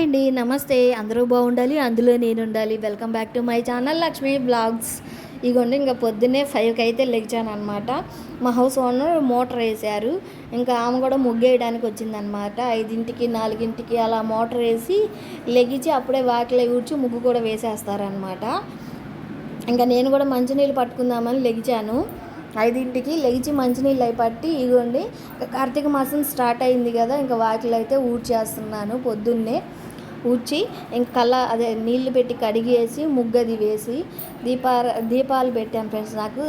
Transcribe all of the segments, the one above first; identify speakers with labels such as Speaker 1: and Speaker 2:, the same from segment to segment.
Speaker 1: Hi అండి నమస్తే. అందరూ బాగుండాలి అందులో నేను ఉండాలి welcome back to my channel Lakshmi blogs ఇగోండి ఇంకా పొద్దున్నే ఫైవ్కి అయితే లెగిచాను అనమాట మా హౌస్ ఓనర్ మోటార్ వేశారు. ఇంకా ఆమె కూడా ముగ్గేయడానికి వచ్చిందనమాట ఐదింటికి నాలుగింటికి అలా మోటార్ వేసి లెగిచి అప్పుడే వాకిలో ఊడ్చి ముగ్గు కూడా వేసేస్తారనమాట ఇంకా నేను కూడా మంచినీళ్ళు పట్టుకుందామని లెగిచాను. ఐదింటికి లెగిచి మంచినీళ్ళు అయి పట్టి ఇగోండి కార్తీక మాసం స్టార్ట్ అయింది కదా ఇంకా వాకిలు అయితే ఊడ్చేస్తున్నాను పొద్దున్నే. ఊడ్చి ఇంక కళ్ళ అదే నీళ్ళు పెట్టి కడిగేసి ముగ్గది వేసి దీపా దీపాలు పెట్టాను ఫ్రెండ్స్ నాకు.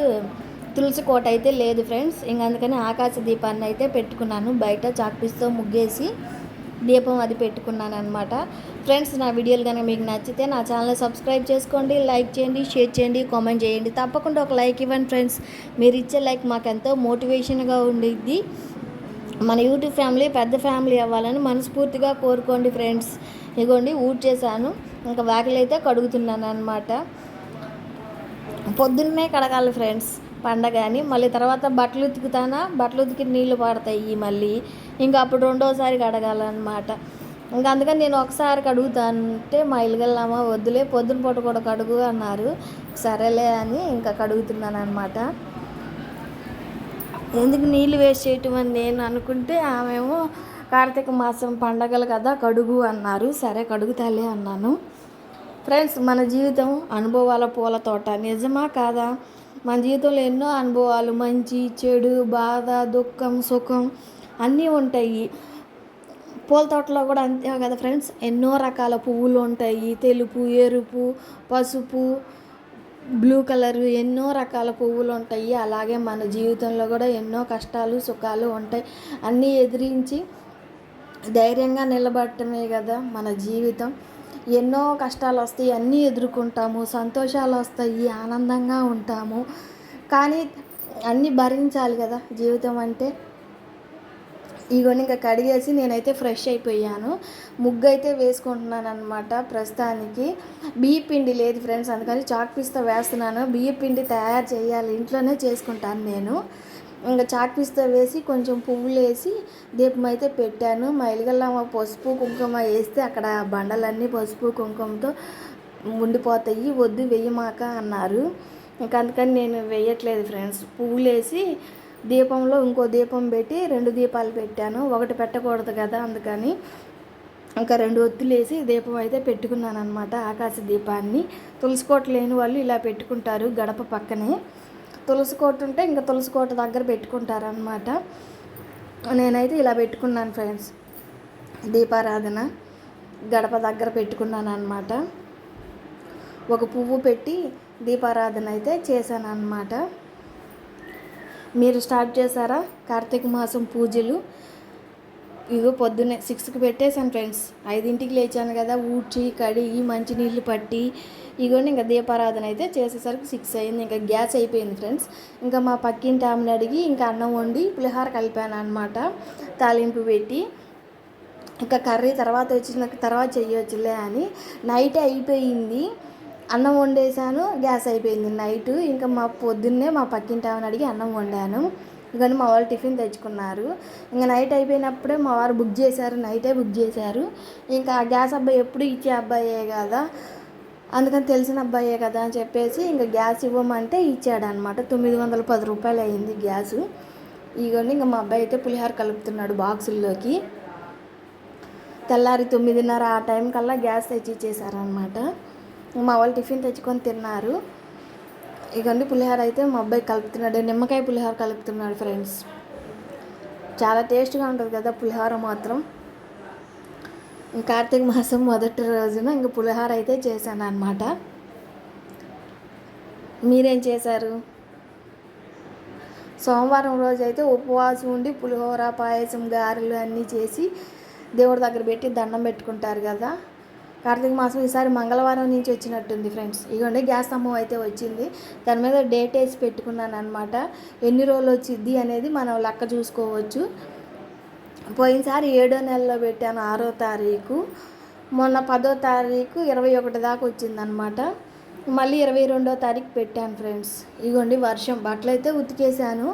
Speaker 1: తులసి కోట అయితే లేదు ఫ్రెండ్స్. ఇంక అందుకని ఆకాశ దీపాన్ని అయితే పెట్టుకున్నాను. బయట చాక్పీస్తో ముగ్గేసి దీపం అది పెట్టుకున్నాను అనమాట ఫ్రెండ్స్ నా వీడియోలు కనుక మీకు నచ్చితే నా ఛానల్ సబ్స్క్రైబ్ చేసుకోండి లైక్ చేయండి షేర్ చేయండి కామెంట్ చేయండి. తప్పకుండా ఒక లైక్ ఇవ్వండి ఫ్రెండ్స్. మీరు ఇచ్చే లైక్ మాకు ఎంతో మోటివేషన్గా ఉండిద్ది. మన యూట్యూబ్ ఫ్యామిలీ పెద్ద ఫ్యామిలీ అవ్వాలని మనస్ఫూర్తిగా కోరుకోండి ఫ్రెండ్స్. ఇగోండి ఊడ్ చేశాను. ఇంకా వాకిలు అయితే కడుగుతున్నాను అనమాట పొద్దున్నే కడగాలి ఫ్రెండ్స్ పండగ అని మళ్ళీ తర్వాత బట్టలు ఉతుకుతానా? బట్టలు ఉతికి నీళ్ళు పడతాయి మళ్ళీ. ఇంకా అప్పుడు రెండోసారి కడగాలన్నమాట. ఇంకా అందుకని నేను ఒకసారి కడుగుతానంటే మా ఇల్లుగల్లమ్మ వద్దులే పొద్దున పూట కూడా కడుగు అన్నారు. సరేలే అని ఇంకా కడుగుతున్నాను అనమాట ఎందుకు నీళ్ళు వేస్ట్ చేయటం అని నేను అనుకుంటే ఆమెమో కార్తీక మాసం పండగలు కదా కడుగు అన్నారు. సరే కడుగుతాలే అన్నాను. ఫ్రెండ్స్ మన జీవితం అనుభవాల పూల తోట. నిజమా కాదా? మన జీవితంలో ఎన్నో అనుభవాలు. మంచి చెడు బాధ దుఃఖం సుఖం అన్నీ ఉంటాయి. పూల తోటలో కూడా అంతే కదా ఫ్రెండ్స్? ఎన్నో రకాల పువ్వులు ఉంటాయి. తెలుపు ఎరుపు పసుపు బ్లూ కలర్ ఎన్నో రకాల పువ్వులు ఉంటాయి. అలాగే మన జీవితంలో కూడా ఎన్నో కష్టాలు సుఖాలు ఉంటాయి. అన్నీ ఎదిరించి ధైర్యంగా నిలబడటమే కదా మన జీవితం. ఎన్నో కష్టాలు వస్తాయి అన్నీ ఎదుర్కొంటాము సంతోషాలు వస్తాయి ఆనందంగా ఉంటాము. కానీ అన్నీ భరించాలి కదా జీవితం అంటే. ఇగోని ఇంకా కడిగేసి నేనైతే ఫ్రెష్ అయిపోయాను. ముగ్గు అయితే వేసుకుంటున్నాను అనమాట ప్రస్తుతానికి. బియ్య పిండి లేదు ఫ్రెండ్స్ అందుకని చాక్ పీస్తో వేస్తున్నాను. బియ్య పిండి తయారు చేయాలి ఇంట్లోనే చేసుకుంటాను నేను. ఇంకా చాట్ పీస్తో వేసి కొంచెం పువ్వులు వేసి దీపం అయితే పెట్టాను. మా పసుపు కుంకుమ వేస్తే అక్కడ బండలన్నీ పసుపు కుంకుమతో ఉండిపోతాయి. వద్దు వెయ్యమాక అన్నారు. ఇంకా అందుకని నేను వేయట్లేదు ఫ్రెండ్స్. పువ్వులు వేసి దీపంలో ఇంకో దీపం పెట్టి రెండు దీపాలు పెట్టాను. ఒకటి పెట్టకూడదు కదా అందుకని ఇంకా రెండు ఒత్తులు వేసి దీపం అయితే పెట్టుకున్నాను అనమాట ఆకాశ దీపాన్ని. తులసి లేని వాళ్ళు ఇలా పెట్టుకుంటారు గడప పక్కనే. తులసి కోట ఉంటే ఇంకా తులసి కోట దగ్గర పెట్టుకుంటారనమాట నేనైతే ఇలా పెట్టుకున్నాను ఫ్రెండ్స్. దీపారాధన గడప దగ్గర పెట్టుకున్నాను అనమాట ఒక పువ్వు పెట్టి దీపారాధన అయితే చేశాను అనమాట మీరు స్టార్ట్ చేశారా? కార్తీక మాసం పూజలు. ఇగో పొద్దున్నే సిక్స్కి పెట్టేశాను ఫ్రెండ్స్. ఐదింటికి లేచాను కదా ఊడ్చి కడిగి మంచినీళ్ళు పట్టి ఇగోండి ఇంకా దీపారాధన అయితే చేసేసరికి సిక్స్ అయింది ఇంకా గ్యాస్ అయిపోయింది ఫ్రెండ్స్. ఇంకా మా పక్కింటి ఆమెను అడిగి ఇంకా అన్నం వండి పులిహార కలిపాను అనమాట తాలింపు పెట్టి. ఇంకా కర్రీ తర్వాత వచ్చిన తర్వాత చేయొచ్చులే అని. నైట్ అయిపోయింది అన్నం వండేసాను గ్యాస్ అయిపోయింది నైట్. ఇంకా మా పొద్దున్నే మా పక్కింటి ఆమెను అడిగి అన్నం వండాను. ఇవన్నీ మా వాళ్ళు టిఫిన్ తెచ్చుకున్నారు. ఇంకా నైట్ అయిపోయినప్పుడే మా వారు బుక్ చేశారు నైటే బుక్ చేశారు. ఇంకా ఆ గ్యాస్ అబ్బాయి ఎప్పుడు ఇచ్చే అబ్బాయే కదా. అందుకని తెలిసిన అబ్బాయే కదా అని చెప్పేసి ఇంకా గ్యాస్ ఇవ్వమంటే ఇచ్చాడనమాట తొమ్మిది వందల పది రూపాయలు అయింది గ్యాస్. ఇగోండి ఇంకా మా అబ్బాయి అయితే పులిహార కలుపుతున్నాడు బాక్సుల్లోకి. తెల్లారి తొమ్మిదిన్నర ఆ టైం కల్లా గ్యాస్ తెచ్చి ఇచ్చేసారనమాట మా వాళ్ళు టిఫిన్ తెచ్చుకొని తిన్నారు. ఇగండి పులిహోర అయితే మా అబ్బాయి కలుపుతున్నాడు. నిమ్మకాయ పులిహోర కలుపుతున్నాడు ఫ్రెండ్స్. చాలా టేస్ట్గా ఉంటుంది కదా పులిహోర మాత్రం. కార్తీక మాసం మొదటి రోజున ఇంక పులిహోర అయితే చేశాను అనమాట మీరేం చేశారు? సోమవారం రోజు అయితే ఉపవాసం ఉండి పులిహోర పాయసం గారెలు అన్నీ చేసి దేవుడి దగ్గర పెట్టి దండం పెట్టుకుంటారు కదా. కార్తీక మాసం ఈసారి మంగళవారం నుంచి వచ్చినట్టుంది ఫ్రెండ్స్. ఇగోండి గ్యాస్ స్తంభం అయితే వచ్చింది. దాని మీద డేట్ వేసి పెట్టుకున్నాను అనమాట ఎన్ని రోజులు వచ్చింది అనేది మనం లెక్క చూసుకోవచ్చు. పోయినసారి ఏడో నెలలో పెట్టాను ఆరో తారీఖు. మొన్న పదో తారీఖు ఇరవై ఒకటి దాకా వచ్చిందనమాట మళ్ళీ ఇరవై రెండో తారీఖు పెట్టాను ఫ్రెండ్స్. ఇగోండి వర్షం బట్టలు అయితే ఉతికేసాను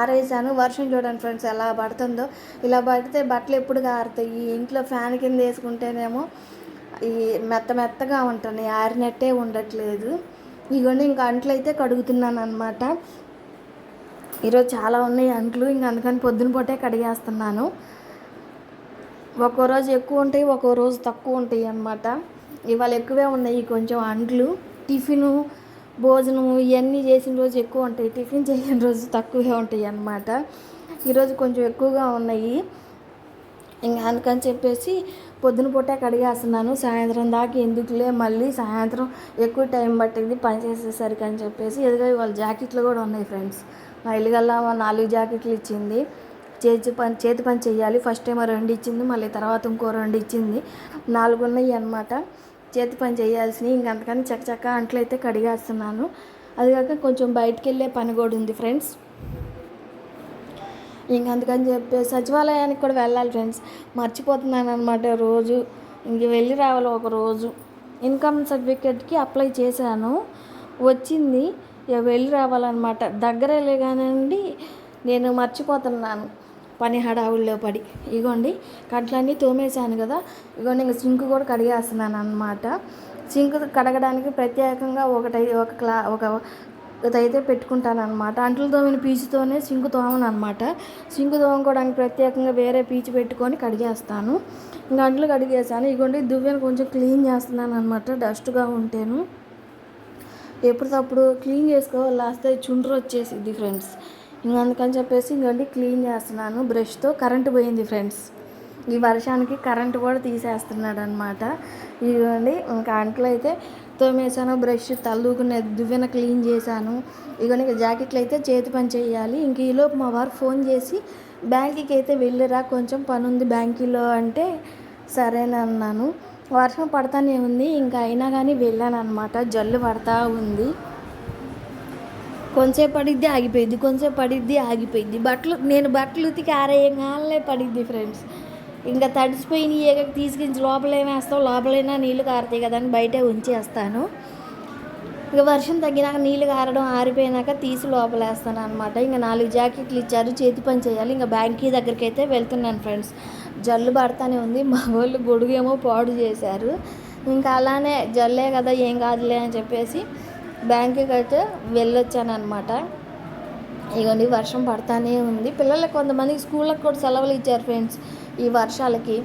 Speaker 1: ఆరేసాను. వర్షం చూడండి ఫ్రెండ్స్ ఎలా పడుతుందో. ఇలా పడితే బట్టలు ఎప్పుడు ఆరుతాయి ఇంట్లో ఫ్యాన్ కింద వేసుకుంటేనేమో ఈ మెత్త మెత్తగా ఉంటున్నాయి. ఆరినట్టే ఉండట్లేదు. ఇగోండి ఇంకా అంట్లు అయితే కడుగుతున్నాను అనమాట ఈరోజు చాలా ఉన్నాయి అంట్లు ఇంక అందుకని పొద్దున పూటే కడిగేస్తున్నాను. ఒక్కో రోజు ఎక్కువ ఉంటాయి ఒక్కో రోజు తక్కువ ఉంటాయి అన్నమాట. ఇవాళ ఎక్కువే ఉన్నాయి కొంచెం అంట్లు. టిఫిను భోజనం ఇవన్నీ చేసిన రోజు ఎక్కువ ఉంటాయి టిఫిన్ చేసిన రోజు తక్కువే ఉంటాయి అన్నమాట. ఈరోజు కొంచెం ఎక్కువగా ఉన్నాయి. ఇంకా అందుకని చెప్పేసి పొద్దున పూట కడిగేస్తున్నాను. సాయంత్రం దాకా ఎందుకులే మళ్ళీ సాయంత్రం ఎక్కువ టైం పట్టింది పని చేసేసరికి అని చెప్పేసి ఎదుగా ఇవాళ జాకెట్లు కూడా ఉన్నాయి ఫ్రెండ్స్. మా ఇల్లుగల్లా నాలుగు జాకెట్లు ఇచ్చింది. చేతి పని చేతి పని చేయాలి ఫస్ట్ టైం రెండు ఇచ్చింది మళ్ళీ తర్వాత ఇంకో రెండు ఇచ్చింది. నాలుగు ఉన్నాయి అనమాట చేతి పని చేయాల్సినవి ఇంకంతకని చక్కచక్క అంట్లు అయితే కడిగేస్తున్నాను. అది కాక కొంచెం బయటికి వెళ్ళే పని కూడా ఉంది ఫ్రెండ్స్. ఇంకందుకని చెప్పి సచివాలయానికి కూడా వెళ్ళాలి ఫ్రెండ్స్. మర్చిపోతున్నాను అనమాట రోజు. ఇంక వెళ్ళి రావాలి ఒక రోజు. ఇన్కమ్ సర్టిఫికేట్కి అప్లై చేశాను. వచ్చింది. ఇక వెళ్ళి రావాలన్నమాట. దగ్గరేలే కానివ్వండి నేను మర్చిపోతున్నాను. పని హడావుల్లో పడి. ఇగోండి కట్లన్నీ తోమేశాను కదా. ఇగోండి ఇంక సింక్ కూడా కడిగేస్తున్నాను అనమాట సింక్ కడగడానికి ప్రత్యేకంగా ఒకటై ఒక క్లా ఒక అయితే పెట్టుకుంటాను అనమాట అంట్లు తోమిన పీచుతోనే సింకు తోమను అనమాట సింకు తోముకోవడానికి ప్రత్యేకంగా వేరే పీచు పెట్టుకొని కడిగేస్తాను. ఇంకా అంట్లు కడిగేసాను ఇగోండి దువ్వెను కొంచెం క్లీన్ చేస్తున్నాను అనమాట డస్ట్గా ఉంటేను. ఎప్పటికప్పుడు క్లీన్ చేసుకోవాలి లాస్ట్ చుండ్రు వచ్చేసింది ఫ్రెండ్స్ ఇంకా అందుకని చెప్పేసి ఇంకండి క్లీన్ చేస్తున్నాను. బ్రష్తో కరెంటు పోయింది ఫ్రెండ్స్ ఈ వర్షానికి కరెంటు కూడా తీసేస్తున్నాడు అనమాట ఇదిగోండి ఇంకా అంట్లు అయితే తోమేసాను బ్రష్ తల్లుకునే దువ్వెన క్లీన్ చేశాను. ఇదిగోండి ఇక జాకెట్లు అయితే చేతి పని చేయాలి. ఇంక ఈలోపు మా వారు ఫోన్ చేసి బ్యాంకుకి అయితే వెళ్ళిరా కొంచెం పని ఉంది బ్యాంకీలో అంటే సరేనన్నాను. వర్షం పడతానే ఉంది. ఇంకా అయినా కానీ వెళ్ళాను అనమాట జల్లు పడతా ఉంది. కొంచెంసేపు పడిద్ది ఆగిపోయింది కొంచెంసేపు పడిద్ది ఆగిపోయింది బట్టలు నేను బట్టలు ఉతికి ఆరేయగానే పడిద్ది ఫ్రెండ్స్. ఇంకా తడిసిపోయిన ఏగకి తీసుకెళ్ళి లోపల ఏమేస్తావు లోపలైనా నీళ్ళు కారుతాయి కదా అని బయటే ఉంచేస్తాను. ఇక వర్షం తగ్గినాక నీళ్ళు కారడం ఆరిపోయినాక తీసి లోపలేస్తాను అనమాట ఇంకా నాలుగు జాకెట్లు ఇచ్చారు చేతి పని చేయాలి. ఇంకా బ్యాంకీ దగ్గరికి అయితే వెళ్తున్నాను ఫ్రెండ్స్. జల్లు పడతానే ఉంది. మా వాళ్ళు గొడుగేమో పాడు చేశారు. ఇంకా అలానే జల్లే కదా ఏం కాదులే అని చెప్పేసి బ్యాంకుకి అయితే వెళ్ళొచ్చాను అనమాట ఇగోండి వర్షం పడతానే ఉంది. పిల్లలకు కొంతమందికి స్కూళ్ళకి కూడా సెలవులు ఇచ్చారు ఫ్రెండ్స్ ఈ వర్షాలకి.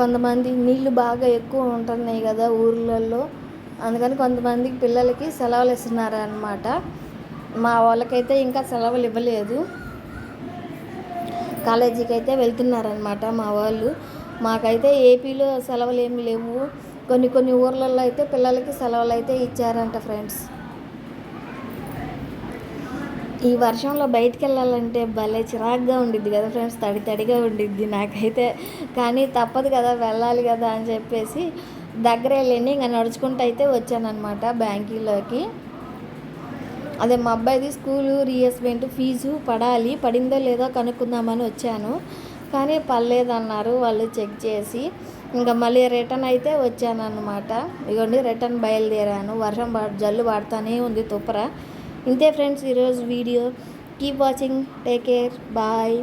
Speaker 1: కొంతమంది నీళ్ళు బాగా ఎక్కువ ఉంటున్నాయి కదా ఊర్లలో. అందుకని కొంతమందికి పిల్లలకి సెలవులు ఇస్తున్నారు అనమాట మా వాళ్ళకైతే ఇంకా సెలవులు ఇవ్వలేదు. కాలేజీకి అయితే వెళ్తున్నారనమాట మా వాళ్ళు. మాకైతే ఏపీలో సెలవులు ఏమి లేవు. కొన్ని కొన్ని ఊర్లలో అయితే పిల్లలకి సెలవులు అయితే ఇచ్చారంట ఫ్రెండ్స్. ఈ వర్షంలో బయటికి వెళ్ళాలంటే భలే చిరాగ్గా ఉండిద్ది కదా ఫ్రెండ్స్. తడి తడిగా ఉండిద్ది నాకైతే. కానీ తప్పదు కదా వెళ్ళాలి కదా అని చెప్పేసి దగ్గర వెళ్ళండి ఇంకా నడుచుకుంటూ అయితే వచ్చానమాట బ్యాంకీలోకి. అదే మా అబ్బాయిది స్కూలు రీఎస్మెంట్ ఫీజు పడాలి పడిందో లేదో కనుక్కుందామని వచ్చాను. కానీ పర్లేదన్నారు వాళ్ళు చెక్ చేసి. ఇంకా మళ్ళీ రిటర్న్ అయితే వచ్చానమాట ఇగోండి రిటర్న్ బయలుదేరాను. వర్షం జల్లు పడుతూనే ఉంది తుప్పర. ఇంతే ఫ్రెండ్స్ ఈరోజు video. Keep watching take care bye.